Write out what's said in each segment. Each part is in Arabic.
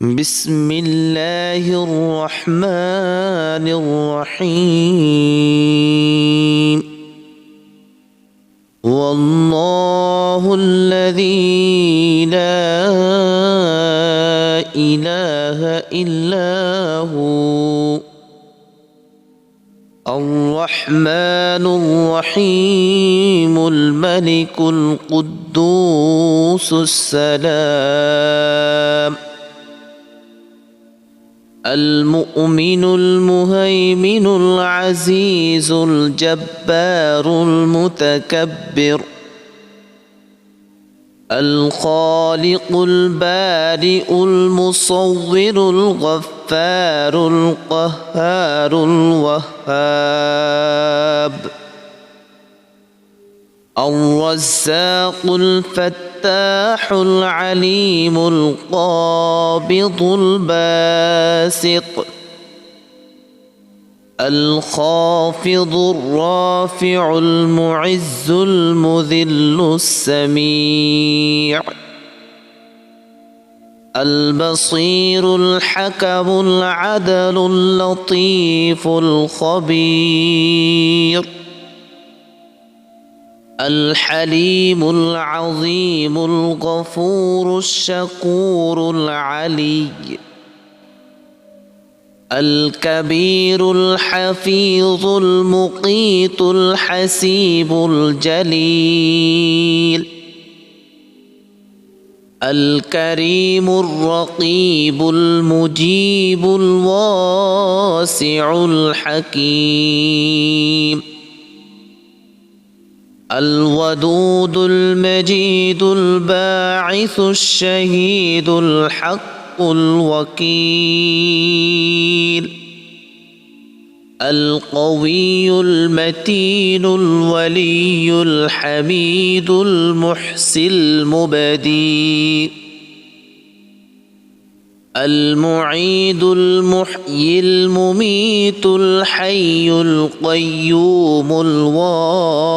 بسم الله الرحمن الرحيم. والله الذي لا إله إلا هو. الرحمن الرحيم الملك القدوس السلام. المؤمن المهيمن العزيز الجبار المتكبر الخالق البارئ المصور الغفار القهار الوهاب الرزاق الفتاح العليم القابض الباسط الخافض الرافع المعز المذل السميع البصير الحكم العدل اللطيف الخبير الحليم العظيم الغفور الشكور العلي الكبير الحفيظ المقيت الحسيب الجليل الكريم الرقيب المجيب الواسع الحكيم الودود المجيد الباعث الشهيد الحق الوكيل القوي المتين الولي الحميد المحسي المبدي المعيد المحيي المميت الحي القيوم الواجد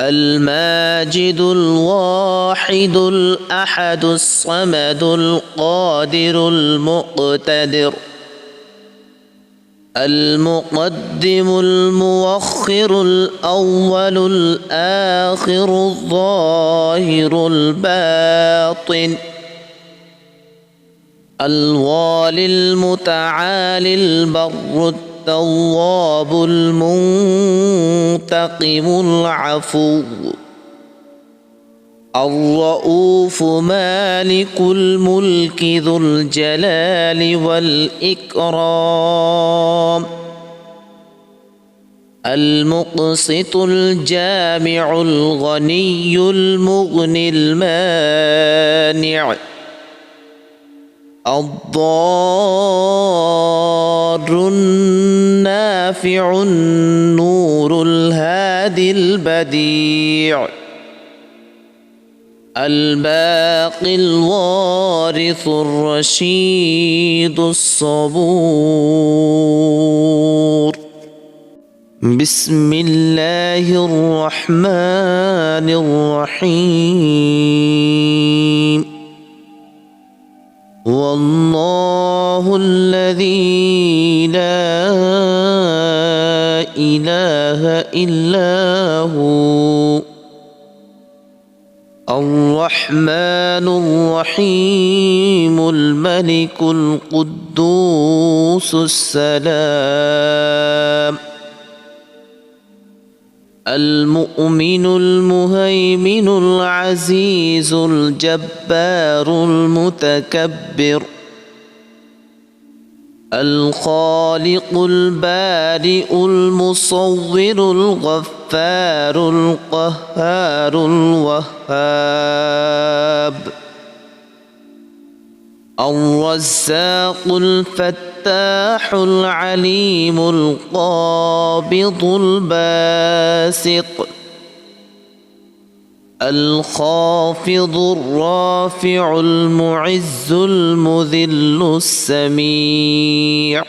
الماجد الواحد الأحد الصمد القادر المقتدر. المقدم الموخر الأول الآخر الظاهر الباطن. الوالي المتعالي البر التواب المنتقم العفو الرؤوف مالك الملك ذو الجلال والإكرام المقسط الجامع الغني المغني المانع الضار النافع النور الهادي البديع الباقي الوارث الرشيد الصبور بسم الله الرحمن الرحيم والله الذي لا إله إلا هو الرحمن الرحيم الملك القدوس السلام المؤمن المهيمن العزيز الجبار المتكبر الخالق البارئ المصور الغفار القهار الوهاب الرزاق الفتاح العليم القابض الباسط الخافض الرافع المعز المذل السميع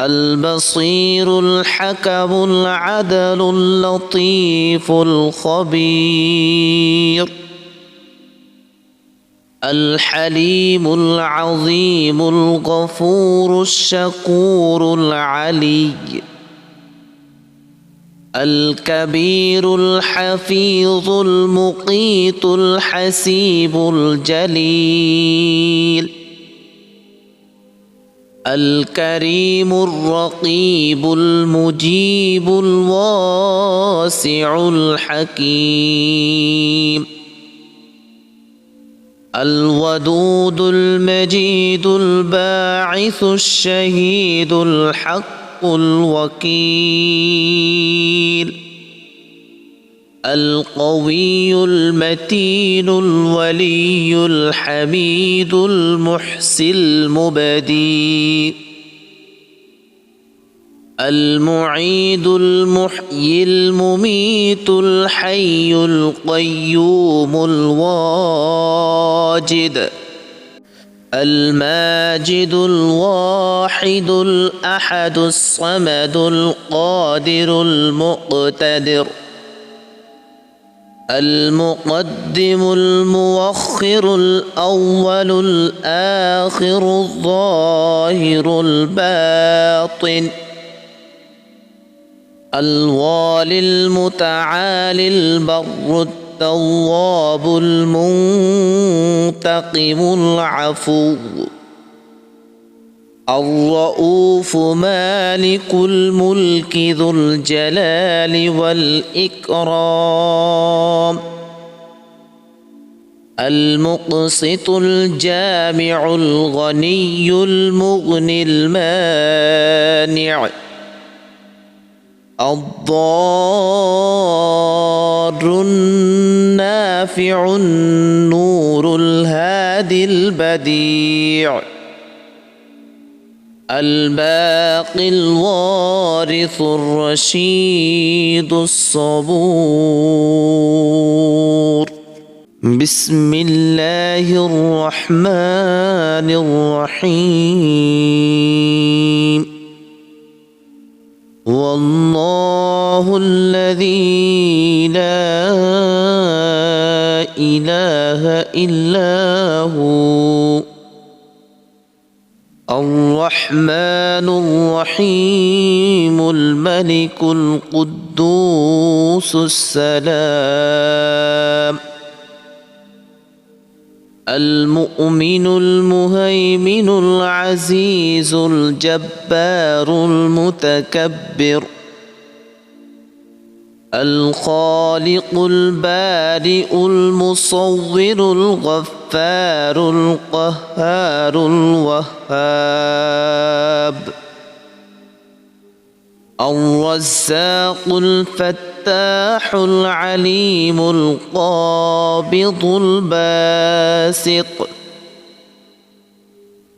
البصير الحكم العدل اللطيف الخبير الحليم العظيم الغفور الشكور العلي الكبير الحفيظ المقيت الحسيب الجليل الكريم الرقيب المجيب الواسع الحكيم الودود المجيد الباعث الشهيد الحق الوكيل القوي المتين الولي الحميد المحسي المبدي المعيد المحيي المميت الحي القيوم الواجد الماجد الواحد الأحد الصمد القادر المقتدر المقدم المؤخر الأول الآخر الظاهر الباطن الوالي المتعالي البر التواب المنتقم العفو الرؤوف مالك الملك ذو الجلال والإكرام المقسط الجامع الغني المغني المانع الضار النافع النور الهادي البديع الباقي الوارث الرشيد الصبور بسم الله الرحمن الرحيم والله الذي لا إله إلا هو الرحمن الرحيم الملك القدوس السلام المؤمن المهيمن العزيز الجبار المتكبر الخالق البارئ المصور الغفار القهار الوهاب الرزاق الفتاح العليم القابض الباسط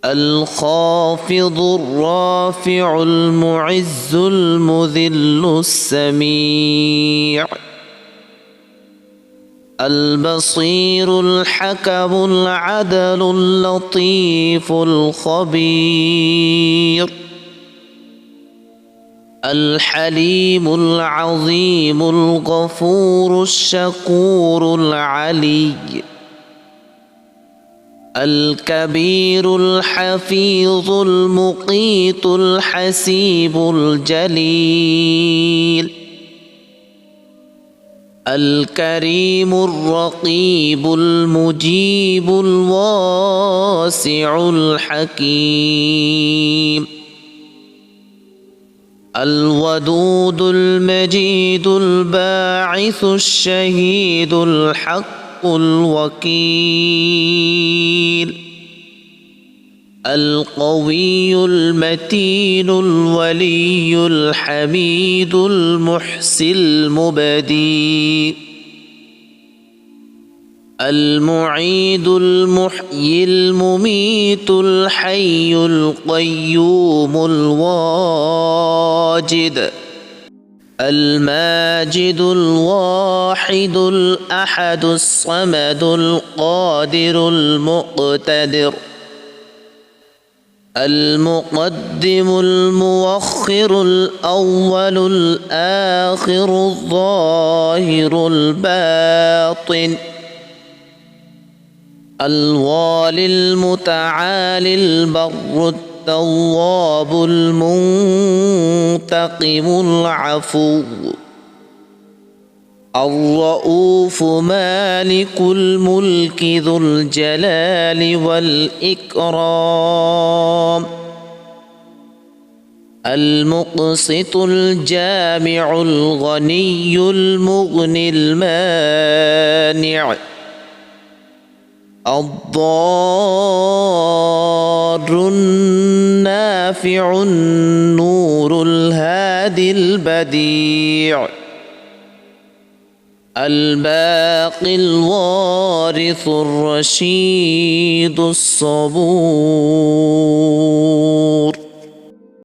الخافض الرافع المعز المذل السميع البصير الحكم العدل اللطيف الخبير الحليم العظيم الغفور الشكور العلي الكبير الحفيظ المقيت الحسيب الجليل الكريم الرقيب المجيب الواسع الحكيم الودود المجيد الباعث الشهيد الحق الوكيل القوي المتين الولي الحميد المحسي المبدي المعيد المحيي المميت الحي القيوم الواجد الماجد الواحد الأحد الصمد القادر المقتدر المقدم المؤخر الأول الآخر الظاهر الباطن الوالي المتعالي البر التواب المنتقم العفو الرؤوف مالك الملك ذو الجلال والإكرام المقسط الجامع الغني المغني المانع الضار النافع النور الهادي البديع الباقي الوارث الرشيد الصبور